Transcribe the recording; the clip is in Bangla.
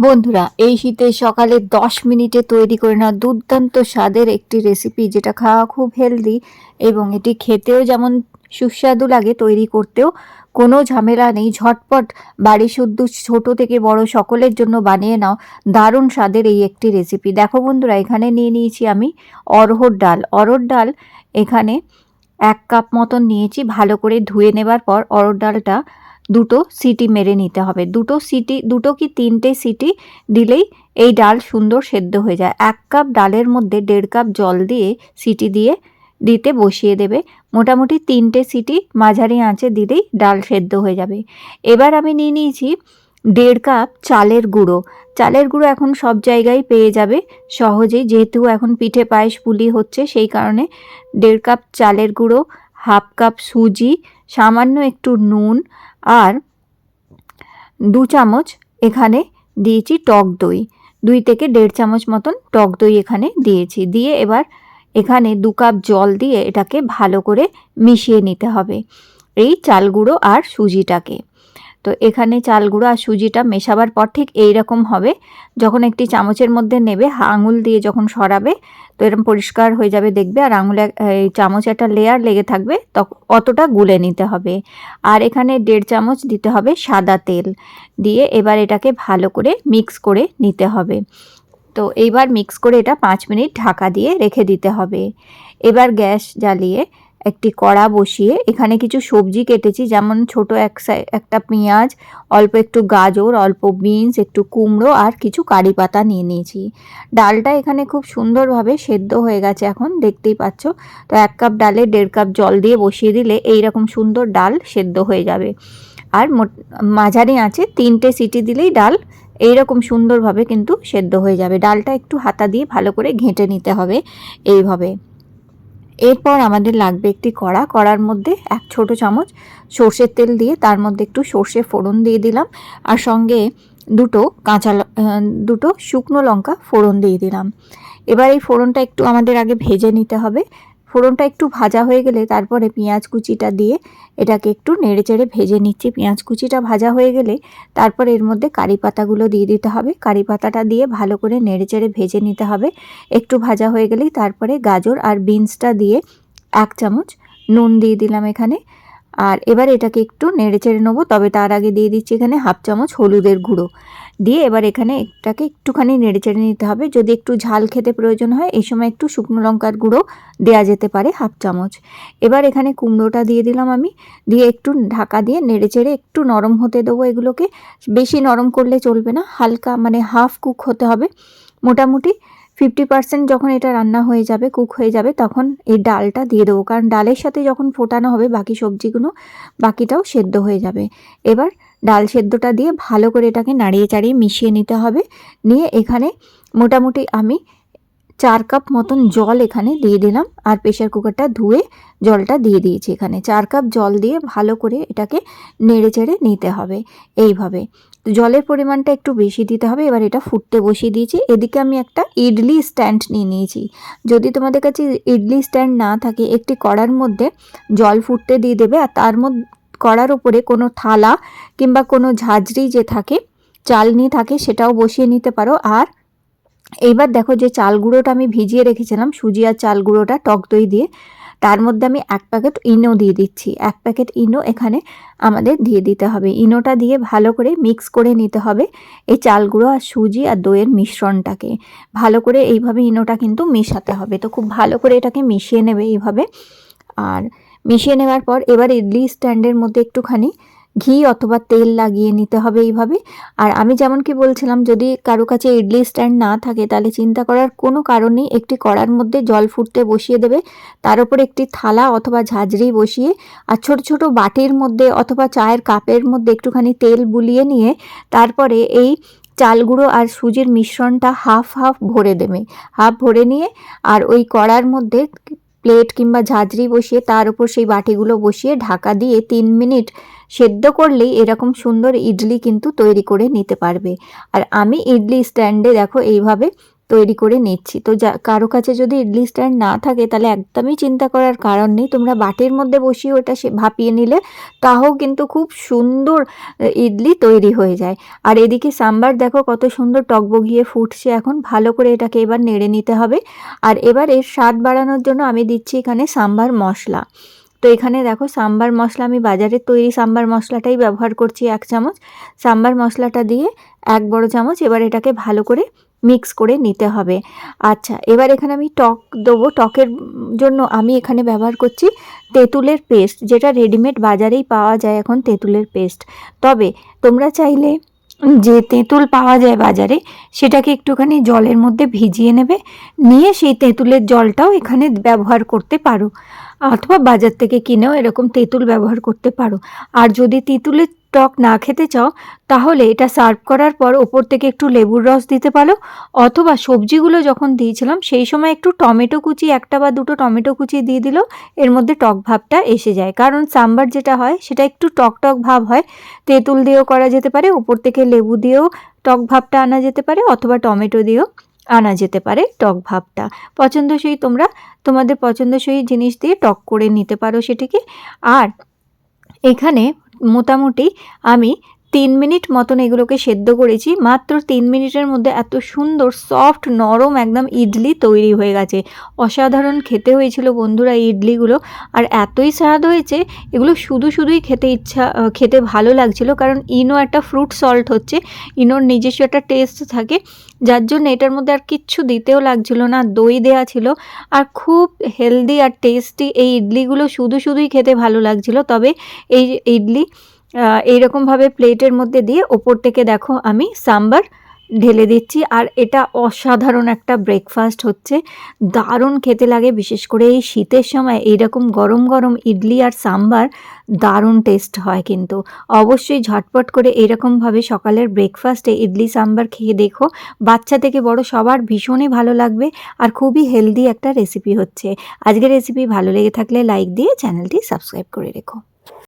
বন্ধুরা, এই শীতের সকালে দশ মিনিটে তৈরি করে নেওয়া দুর্দান্ত স্বাদের একটি রেসিপি যেটা খাওয়া খুব হেলদি এবং এটি খেতেও যেমন সুস্বাদু লাগে তৈরি করতেও কোনো ঝামেলা নেই। ঝটপট বাড়ি শুদ্ধ ছোট থেকে বড় সকলের জন্য বানিয়ে নাও। দারুণ স্বাদের এই একটি রেসিপি দেখো বন্ধুরা, এখানে নিয়ে নিয়েছি আমি অরহর ডাল। অরহর ডাল এখানে এক কাপ মতন নিয়েছি। ভালো করে ধুয়ে নেবার পর অরহর ডালটা দুটো সিটি মেরে নিতে হবে। দুটো সিটি, দুটো কি তিনটে সিটি দিলেই এই ডাল সুন্দর সেদ্ধ হয়ে যায়। এক কাপ ডালের মধ্যে দেড় কাপ জল দিয়ে সিটি দিয়ে দিতে বসিয়ে দেবে। মোটামুটি তিনটে সিটি মাঝারি আঁচে দিলেই ডাল সেদ্ধ হয়ে যাবে। এবার আমি নিয়ে নিয়েছি দেড় কাপ চালের গুঁড়ো। চালের গুঁড়ো এখন সব জায়গায় পেয়ে যাবে সহজেই, যেহেতু এখন পিঠে পায়েস পুলি হচ্ছে, সেই কারণে দেড় কাপ চালের গুঁড়ো, হাফ কাপ সুজি, সামান্য একটু নুন আর দু চামচ এখানে দিয়েছি টক দই। দুই থেকে দেড় চামচ মতন টক দই এখানে দিয়েছি। দিয়ে এবার এখানে দু কাপ জল দিয়ে এটাকে ভালো করে মিশিয়ে নিতে হবে এই চাল গুঁড়ো আর সুজিটাকে। তো এখানে চাল গুঁড়ো আর সুজিটা মেশাবার পর ঠিক এই রকম হবে। যখন একটি চামচের মধ্যে নেবে, আঙুল দিয়ে যখন সরাবে তো এরকম পরিষ্কার হয়ে যাবে দেখবে, আর আঙুলে এই চামচ একটা লেয়ার লেগে থাকবে অতটা গুলে নিতে হবে। আর এখানে দেড় চামচ দিতে হবে সাদা তেল, দিয়ে এবার এটাকে ভালো করে মিক্স করে নিতে হবে। তো এইবার মিক্স করে এটা পাঁচ মিনিট ঢাকা দিয়ে রেখে দিতে হবে। এবার গ্যাস জ্বালিয়ে একটি কড়া বসিয়ে এখানে কিছু সবজি কেটেছি, যেমন ছোট এক একটা পেঁয়াজ, অল্প একটু গাজর, অল্প বিনস, একটু কুমড়ো আর কিছু কারি পাতা নিয়ে নিয়েছি। ডালটা এখানে খুব সুন্দরভাবে সেদ্ধ হয়ে গেছে এখন, দেখতেই পাচ্ছ। তো এক কাপ ডালে দেড় কাপ জল দিয়ে বসিয়ে দিলে এই রকম সুন্দর ডাল সেদ্ধ হয়ে যাবে। আর মাঝারি আছে তিনটে সিটি দিলেই ডাল এইরকম সুন্দরভাবে কিন্তু সেদ্ধ হয়ে যাবে। ডালটা একটু হাতা দিয়ে ভালো করে ঘেঁটে নিতে হবে এইভাবে। এরপর আমাদের লাগবে একটি কড়া। কড়ার মধ্যে এক ছোট চামচ সর্ষের তেল দিয়ে তার মধ্যে একটু সর্ষে ফোড়ন দিয়ে দিলাম। আর সঙ্গে দুটো কাঁচা দুটো শুকনো লঙ্কা ফোড়ন দিয়ে দিলাম। এবার এই ফোড়নটা একটু আমাদের আগে ভেজে নিতে হবে। ফোড়নটা একটু ভাজা হয়ে গেলে তারপরে পেঁয়াজ কুচিটা দিয়ে এটাকে একটু নেড়ে চেড়ে ভেজে নিচ্ছি। পেঁয়াজ কুচিটা ভাজা হয়ে গেলে তারপর এর মধ্যে কারি পাতাগুলো দিয়ে দিতে হবে। কারি পাতাটা দিয়ে ভালো করে নেড়ে চেড়ে ভেজে নিতে হবে। একটু ভাজা হয়ে গেলেই তারপরে গাজর আর বিনসটা দিয়ে এক চামচ নুন দিয়ে দিলাম এখানে। আর এবার এটাকে একটু নেড়ে চেড়ে নেব, তবে তার আগে দিয়ে দিচ্ছি এখানে হাফ চামচ হলুদের গুঁড়ো। দিয়ে এবার এখানে এটাকে একটুখানি নেড়ে চেড়ে নিতে হবে। যদি একটু ঝাল খেতে প্রয়োজন হয়, এই সময় একটু শুকনো লঙ্কার গুঁড়ো দেওয়া যেতে পারে হাফ চামচ। এবার এখানে কুমড়োটা দিয়ে দিলাম আমি। দিয়ে একটু ঢাকা দিয়ে নেড়ে চেড়ে একটু নরম হতে দেবো এগুলোকে। বেশি নরম করলে চলবে না, হালকা মানে হাফ কুক হতে হবে। মোটামুটি ফিফটি পার্সেন্ট যখন এটা রান্না হয়ে যাবে কুক হয়ে যাবে, তখন এই ডালটা দিয়ে দেবো। কারণ ডালের সাথে যখন ফোটানো হবে, বাকি সবজিগুলো, বাকিটাও সেদ্ধ হয়ে যাবে। এবার ডাল সেদ্ধটা দিয়ে ভালো করে এটাকে নাড়িয়ে চাড়িয়ে মিশিয়ে নিতে হবে। নিয়ে এখানে মোটামুটি আমি চার কাপ মতন জল এখানে দিয়ে দিলাম। আর প্রেশার কুকারটা ধুয়ে জলটা দিয়ে দিয়েছি এখানে। চার কাপ জল দিয়ে ভালো করে এটাকে নেড়ে চেড়ে নিতে হবে এইভাবে। জলের পরিমাণটা একটু বেশি দিতে হবে। এবার এটা ফুটতে বসিয়ে দিয়েছি। এদিকে আমি একটা ইডলি স্ট্যান্ড নিয়ে নিয়েছি। যদি তোমাদের কাছে ইডলি স্ট্যান্ড না থাকে, একটি কড়ার মধ্যে জল ফুটতে দিয়ে দেবে। আর তার মধ্যে কড়ার উপরে কোনো থালা কিংবা কোনো ঝাঁঝরি যে থাকে, চালনি থাকে, সেটাও বসিয়ে নিতে পারো। আর এইবার দেখো যে চাল গুঁড়োটা আমি ভিজিয়ে রেখেছিলাম, সুজি আর চাল গুঁড়োটা টক দই দিয়ে। তার মধ্যে আমি এক প্যাকেট ইনো দিয়ে দিচ্ছি। এক প্যাকেট ইনো এখানে আমাদের দিয়ে দিতে হবে। ইনোটা দিয়ে ভালো করে মিক্স করে নিতে হবে এই চাল গুঁড়ো আর সুজি আর দইয়ের মিশ্রণটাকে। ভালো করে এইভাবে ইনোটা কিন্তু মেশাতে হবে। তো খুব ভালো করে এটাকে মিশিয়ে নেবে এইভাবে। আর মিশিয়ে নেওয়ার পর এবার ইডলি স্ট্যান্ডের মধ্যে একটুখানি ঘি অথবা তেল লাগিয়ে নিতে হবে এইভাবে। আর আমি যেমন কি বলছিলাম, যদি কারও কাছে ইডলি স্ট্যান্ড না থাকে, তাহলে চিন্তা করার কোনো কারণেই একটি কড়ার মধ্যে জল ফুটতে বসিয়ে দেবে। তার উপর একটি থালা অথবা ঝাঁঝরি বসিয়ে আর ছোট ছোট বাটির মধ্যে অথবা চায়ের কাপের মধ্যে একটুখানি তেল বুলিয়ে নিয়ে তারপরে এই চাল গুঁড়ো আর সুজির মিশ্রণটা হাফ হাফ ভরে দেবে। হাফ ভরে নিয়ে আর ওই কড়ার মধ্যে প্লেট কিংবা ঝাঁঝরি বসিয়ে তার উপর সেই বাটিগুলো বসিয়ে ঢাকা দিয়ে তিন মিনিট সেদ্ধ করলেই এরকম সুন্দর ইডলি কিন্তু তৈরি করে নিতে পারবে। আর আমি ইডলি স্ট্যান্ডে দেখো এইভাবে তৈরি করে নিচ্ছি। তো যা, কারও কাছে যদি ইডলি স্ট্যান্ড না থাকে তাহলে একদমই চিন্তা করার কারণ নেই। তোমরা বাটির মধ্যে বসিয়ে ওটা সে, ভাপিয়ে নিলে তাও কিন্তু খুব সুন্দর ইডলি তৈরি হয়ে যায়। আর এদিকে সাম্বার দেখো কত সুন্দর টকবগিয়ে ফুটছে এখন। ভালো করে এটাকে এবার নেড়ে নিতে হবে। আর এবার এর স্বাদ বাড়ানোর জন্য আমি দিচ্ছি এখানে সাম্বার মশলা। তো এখানে দেখো সাম্বার মশলা, আমি বাজারের তৈরি সাম্বার মশলাটাই ব্যবহার করছি এক চামচ। সাম্বার মশলাটা দিয়ে এক বড় চামচ এবার এটাকে ভালো করে মিক্স করে নিতে হবে। আচ্ছা এবার এখানে আমি টক দেবো। টকের জন্য আমি এখানে ব্যবহার করছি তেঁতুলের পেস্ট, যেটা রেডিমেড বাজারেই পাওয়া যায় এখন তেঁতুলের পেস্ট। তবে তোমরা চাইলে যে তেঁতুল পাওয়া যায় বাজারে, সেটাকে একটুখানি জলের মধ্যে ভিজিয়ে নেবে। নিয়ে সেই তেঁতুলের জলটাও এখানে ব্যবহার করতে পারো। অথবা বাজার থেকে কিনেও এরকম তেঁতুল ব্যবহার করতে পারো। আর যদি তেঁতুলের টক না খেতে চাও, তাহলে এটা সার্ভ করার পর ওপর থেকে একটু লেবুর রস দিতে পারো, অথবা সবজিগুলো যখন দিয়েছিলাম, সেই সময় একটু টমেটো কুচি, একটা বা দুটো টমেটো কুচি দিয়ে দিলেও এর মধ্যে টক ভাবটা এসে যায়। কারণ সাম্বার যেটা হয়, সেটা একটু টক টক ভাব হয়। তেঁতুল দিয়েও করা যেতে পারে, ওপর থেকে লেবু দিয়েও টক ভাবটা আনা যেতে পারে, অথবা টমেটো দিয়েও আনা যেতে পারে টক ভাবটা। পছন্দসই তোমরা, তোমাদের পছন্দসই জিনিস দিয়ে টক করে নিতে পারো সেটিকে। আর এখানে মোটামুটি আমি তিন মিনিট মতন এগুলোকে সেদ্ধ করেছি, মাত্র তিন মিনিটের মধ্যে এত সুন্দর সফট নরম একদম ইডলি তৈরি হয়ে গেছে। অসাধারণ খেতে হয়েছিল বন্ধুরা এই ইডলিগুলো। আর এতই স্বাদ হয়েছে, এগুলো শুধু শুধুই খেতে ইচ্ছা খেতে ভালো লাগছিল কারণ ইনো একটা ফ্রুট সল্ট হচ্ছে, ইনোর নিজস্ব একটা টেস্ট থাকে। যার জন্য এটার মধ্যে আর কিচ্ছু দিতেও লাগছিল না, দই দেওয়া ছিল। আর খুব হেলদি আর টেস্টি এই ইডলিগুলো শুধু শুধুই খেতে ভালো লাগছিল। তবে এই ইডলি এইরকমভাবে প্লেটের মধ্যে দিয়ে ওপর থেকে দেখো আমি সাম্বার ঢেলে দিচ্ছি। আর এটা অসাধারণ একটা ব্রেকফাস্ট হচ্ছে। দারুণ খেতে লাগে, বিশেষ করে এই শীতের সময় এইরকম গরম গরম ইডলি আর সাম্বার দারুণ টেস্ট হয় কিন্তু। অবশ্যই ঝটপট করে এরকমভাবে সকালের ব্রেকফাস্টে ইডলি, সাম্বার খেয়ে দেখো। বাচ্চা থেকে বড় সবার ভীষণই ভালো লাগবে আর খুবই হেলদি একটা রেসিপি হচ্ছে। আজকের রেসিপি ভালো লেগে থাকলে লাইক দিয়ে চ্যানেলটি সাবস্ক্রাইব করে রেখো।